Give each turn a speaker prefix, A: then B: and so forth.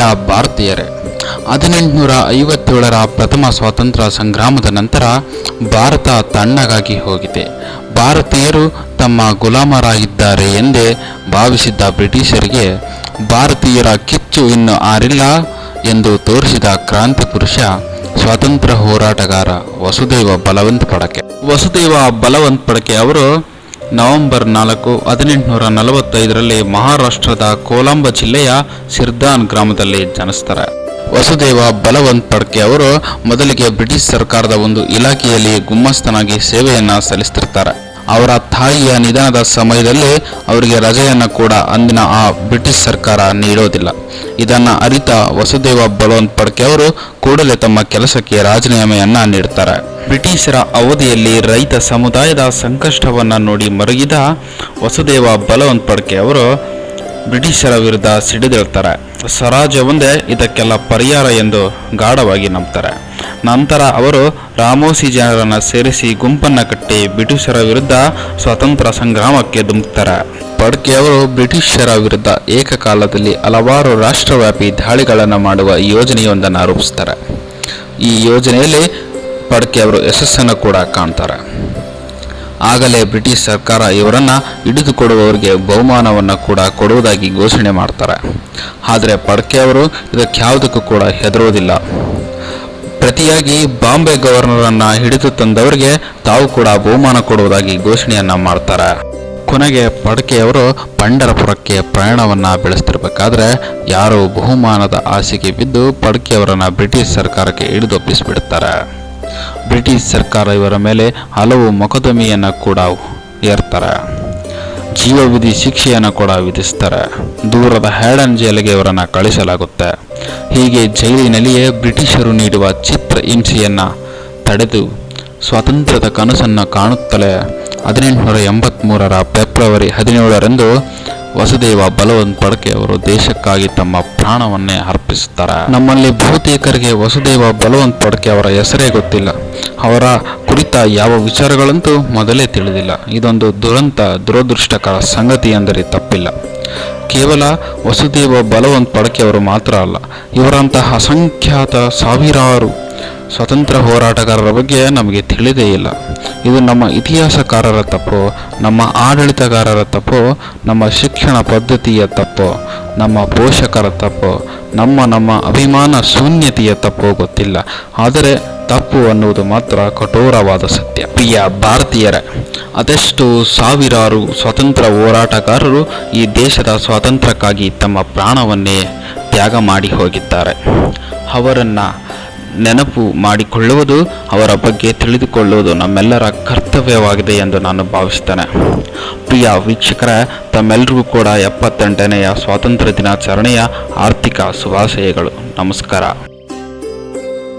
A: ಪ್ರಿಯ ಭಾರತೀಯರೇ ಹದಿನೆಂಟುನೂರ ಐವತ್ತೇಳರ ಪ್ರಥಮ ಸ್ವಾತಂತ್ರ್ಯ ಸಂಗ್ರಾಮದ ನಂತರ ಭಾರತ ತಣ್ಣಗಾಗಿ ಹೋಗಿದೆ. ಭಾರತೀಯರು ತಮ್ಮ ಗುಲಾಮರಾಗಿದ್ದಾರೆ ಎಂದೇ ಭಾವಿಸಿದ್ದ ಬ್ರಿಟಿಷರಿಗೆ ಭಾರತೀಯರ ಕಿಚ್ಚು ಇನ್ನು ಆರಿಲ್ಲ ಎಂದು ತೋರಿಸಿದ ಕ್ರಾಂತಿ ಪುರುಷ ಸ್ವಾತಂತ್ರ್ಯ ಹೋರಾಟಗಾರ ವಸುದೇವ ಬಲವಂತ ಪಡಕೆ. ವಸುದೇವ ಬಲವಂತ ಪಡಕೆ ಅವರು ನವೆಂಬರ್ ನಾಲ್ಕು, ಹದಿನೆಂಟುನೂರ ನಲವತ್ತೈದರಲ್ಲಿ ಮಹಾರಾಷ್ಟ್ರದ ಕೋಲಾಂಬ ಜಿಲ್ಲೆಯ ಸಿರ್ದಾನ್ ಗ್ರಾಮದಲ್ಲಿ ಜನಿಸ್ತಾರೆ. ವಸುದೇವ ಬಲವಂತ್ ಪಡ್ಕೆ ಅವರು ಮೊದಲಿಗೆ ಬ್ರಿಟಿಷ್ ಸರ್ಕಾರದ ಒಂದು ಇಲಾಖೆಯಲ್ಲಿ ಗುಮ್ಮಸ್ತನಾಗಿ ಸೇವೆಯನ್ನು ಸಲ್ಲಿಸ್ತಿರ್ತಾರೆ. ಅವರ ತಾಯಿಯ ನಿಧನದ ಸಮಯದಲ್ಲಿ ಅವರಿಗೆ ರಜೆಯನ್ನು ಕೂಡ ಅಂದಿನ ಆ ಬ್ರಿಟಿಷ್ ಸರ್ಕಾರ ನೀಡೋದಿಲ್ಲ. ಇದನ್ನು ಅರಿತ ವಸುದೇವ ಬಲವಂತ್ ಪಡ್ಕೆ ಅವರು ಕೂಡಲೇ ತಮ್ಮ ಕೆಲಸಕ್ಕೆ ರಾಜೀನಾಮೆಯನ್ನ ನೀಡುತ್ತಾರೆ ಬ್ರಿಟಿಷರ ಅವಧಿಯಲ್ಲಿ ರೈತ ಸಮುದಾಯದ ಸಂಕಷ್ಟವನ್ನು ನೋಡಿ ಮರುಗಿದ ವಸುದೇವ ಬಲವಂತ್ ಪಡ್ಕೆ ಅವರು ಬ್ರಿಟಿಷರ ವಿರುದ್ಧ ಸಿಡಿದಿರ್ತಾರೆ ಸ್ವರಾಜ್ಯ ಒಂದೇ ಇದಕ್ಕೆಲ್ಲ ಪರಿಹಾರ ಎಂದು ಗಾಢವಾಗಿ ನಂಬ್ತಾರೆ. ನಂತರ ಅವರು ರಾಮೋಸಿ ಜನರನ್ನು ಸೇರಿಸಿ ಗುಂಪನ್ನು ಕಟ್ಟಿ ಬ್ರಿಟಿಷರ ವಿರುದ್ಧ ಸ್ವಾತಂತ್ರ್ಯ ಸಂಗ್ರಾಮಕ್ಕೆ ಧುಮುಕ್ತಾರೆ. ಪಡ್ಕೆ ಅವರು ಬ್ರಿಟಿಷರ ವಿರುದ್ಧ ಏಕಕಾಲದಲ್ಲಿ ಹಲವಾರು ರಾಷ್ಟ್ರವ್ಯಾಪಿ ದಾಳಿಗಳನ್ನು ಮಾಡುವ ಯೋಜನೆಯೊಂದನ್ನು ರೂಪಿಸ್ತಾರೆ. ಈ ಯೋಜನೆಯಲ್ಲಿ ಪಡ್ಕೆ ಅವರು ಯಶಸ್ಸನ್ನು ಕೂಡ ಕಾಣ್ತಾರೆ. ಆಗಲೇ ಬ್ರಿಟಿಷ್ ಸರ್ಕಾರ ಇವರನ್ನು ಹಿಡಿದುಕೊಡುವವರಿಗೆ ಬಹುಮಾನವನ್ನು ಕೂಡ ಕೊಡುವುದಾಗಿ ಘೋಷಣೆ ಮಾಡ್ತಾರೆ. ಆದರೆ ಪಡ್ಕೆ ಅವರು ಇದಕ್ಕೆ ಯಾವುದಕ್ಕೂ ಕೂಡ ಹೆದರುವುದಿಲ್ಲ. ಪ್ರತಿಯಾಗಿ ಬಾಂಬೆ ಗವರ್ನರನ್ನು ಹಿಡಿದು ತಂದವರಿಗೆ ತಾವು ಕೂಡ ಬಹುಮಾನ ಕೊಡುವುದಾಗಿ ಘೋಷಣೆಯನ್ನು ಮಾಡ್ತಾರೆ. ಕೊನೆಗೆ ಪಡ್ಕೆಯವರು ಪಂಡರಪುರಕ್ಕೆ ಪ್ರಯಾಣವನ್ನು ಬೆಳೆಸ್ತಿರ್ಬೇಕಾದ್ರೆ ಯಾರು ಬಹುಮಾನದ ಆಸೆಗೆ ಬಿದ್ದು ಪಡಕೆಯವರನ್ನು ಬ್ರಿಟಿಷ್ ಸರ್ಕಾರಕ್ಕೆ ಹಿಡಿದೊಪ್ಪಿಸಿಬಿಡುತ್ತಾರೆ ಬ್ರಿಟಿಷ್ ಸರ್ಕಾರ ಇವರ ಮೇಲೆ ಹಲವು ಮೊಕದ್ದಮೆಯನ್ನು ಕೂಡ ಏರ್ತಾರೆ. ಜೀವವಿಧಿ ಶಿಕ್ಷೆಯನ್ನು ಕೂಡ ವಿಧಿಸ್ತಾರೆ. ದೂರದ ಹ್ಯಾಡನ್ ಜೈಲಿಗೆ ಇವರನ್ನು ಕಳಿಸಲಾಗುತ್ತೆ. ಹೀಗೆ ಜೈಲಿನಲ್ಲಿಯೇ ಬ್ರಿಟಿಷರು ನೀಡುವ ಚಿತ್ರ ಹಿಂಸೆಯನ್ನು ತಡೆದು ಸ್ವಾತಂತ್ರ್ಯದ ಕನಸನ್ನು ಕಾಣುತ್ತಲೇ ಹದಿನೆಂಟುನೂರ ಎಂಬತ್ತ್ಮೂರರ ಫೆಬ್ರವರಿ ಹದಿನೇಳರಂದು ವಸುದೇವ ಬಲವಂತ್ ಪಡಕೆ ಅವರು ದೇಶಕ್ಕಾಗಿ ತಮ್ಮ ಪ್ರಾಣವನ್ನೇ ಅರ್ಪಿಸುತ್ತಾರೆ. ನಮ್ಮಲ್ಲಿ ಬಹುತೇಕರಿಗೆ ವಸುದೇವ ಬಲವಂತ್ ಪಡಕೆ ಅವರ ಹೆಸರೇ ಗೊತ್ತಿಲ್ಲ. ಅವರ ಕುರಿತ ಯಾವ ವಿಚಾರಗಳಂತೂ ಮೊದಲೇ ತಿಳಿದಿಲ್ಲ. ಇದೊಂದು ದುರಂತ, ದುರದೃಷ್ಟಕರ ಸಂಗತಿ ಎಂದರೆ ತಪ್ಪಿಲ್ಲ. ಕೇವಲ ವಸುದೇವ ಬಲವಂತ್ ಪಡಕೆ ಅವರು ಮಾತ್ರ ಅಲ್ಲ, ಇವರಂತಹ ಅಸಂಖ್ಯಾತ ಸಾವಿರಾರು ಸ್ವತಂತ್ರ ಹೋರಾಟಗಾರರ ಬಗ್ಗೆ ನಮಗೆ ತಿಳಿದೇ ಇಲ್ಲ. ಇದು ನಮ್ಮ ಇತಿಹಾಸಕಾರರ ತಪ್ಪು, ನಮ್ಮ ಆಡಳಿತಗಾರರ ತಪ್ಪು, ನಮ್ಮ ಶಿಕ್ಷಣ ಪದ್ಧತಿಯ ತಪ್ಪು, ನಮ್ಮ ಪೋಷಕರ ತಪ್ಪು, ನಮ್ಮ ನಮ್ಮ ಅಭಿಮಾನ ಶೂನ್ಯತೆಯ ತಪ್ಪು ಗೊತ್ತಿಲ್ಲ. ಆದರೆ ತಪ್ಪು ಅನ್ನುವುದು ಮಾತ್ರ ಕಠೋರವಾದ ಸತ್ಯ. ಪ್ರಿಯ ಭಾರತೀಯರೇ, ಅದೆಷ್ಟು ಸಾವಿರಾರು ಸ್ವಾತಂತ್ರ್ಯ ಹೋರಾಟಗಾರರು ಈ ದೇಶದ ಸ್ವಾತಂತ್ರ್ಯಕ್ಕಾಗಿ ತಮ್ಮ ಪ್ರಾಣವನ್ನೇ ತ್ಯಾಗ ಮಾಡಿ ಹೋಗಿದ್ದಾರೆ. ಅವರನ್ನು ನೆನಪು ಮಾಡಿಕೊಳ್ಳುವುದು ಅವರ ಬಗ್ಗೆ ತಿಳಿದುಕೊಳ್ಳುವುದು ನಮ್ಮೆಲ್ಲರ ಕರ್ತವ್ಯವಾಗಿದೆ ಎಂದು ನಾನು ಭಾವಿಸ್ತೇನೆ ಪ್ರಿಯ ವೀಕ್ಷಕರ ತಮ್ಮೆಲ್ಲರಿಗೂ ಕೂಡ ಎಪ್ಪತ್ತೆಂಟನೆಯ ಸ್ವಾತಂತ್ರ್ಯ ದಿನಾಚರಣೆಯ ಆರ್ಥಿಕ ಶುಭಾಶಯಗಳು. ನಮಸ್ಕಾರ.